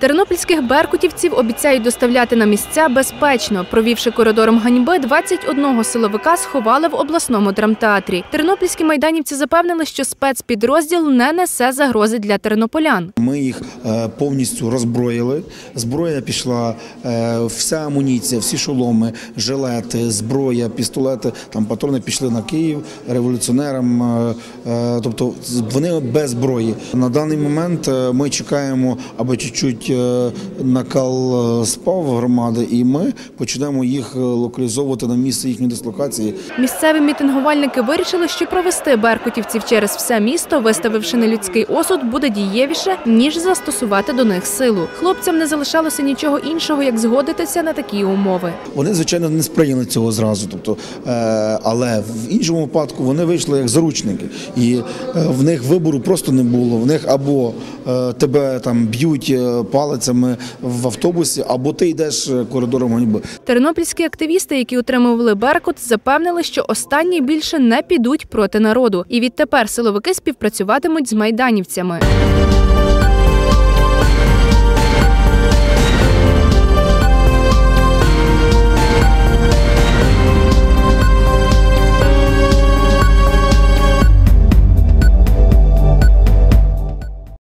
Тернопільських беркутівців обіцяють доставляти на місця безпечно. Провівши коридором ганьби, 21 силовика сховали в обласному драмтеатрі. Тернопільські майданівці запевнили, що спецпідрозділ не несе загрози для тернополян. Ми їх е, повністю роззброїли. Зброя пішла, е, вся амуніція, всі шоломи, жилети, зброя, пістолети, там патрони пішли на Київ революціонерам. е, Тобто вони без зброї. На даний момент ми чекаємо, аби чуть-чуть е, накал е, спав громади, і ми почнемо їх е, локалізовувати на місце їхньої дислокації. Місцеві мітингувальники вирішили, що провести беркутівців через все місто, виставивши нелюдський осуд, буде дієвіше ніж застосувати до них силу. Хлопцям не залишалося нічого іншого, як згодитися на такі умови. Вони, звичайно, не сприйняли цього зразу. Тобто, але в іншому випадку вони вийшли як заручники, і в них вибору просто не було. В них або тебе там б'ють палицями в автобусі, або ти йдеш е, коридором ганьби. Тернопільські активісти, які утримували Беркут, запевнили, що останні більше не підуть проти народу, і відтепер силовики співпрацюватимуть з майданівцями.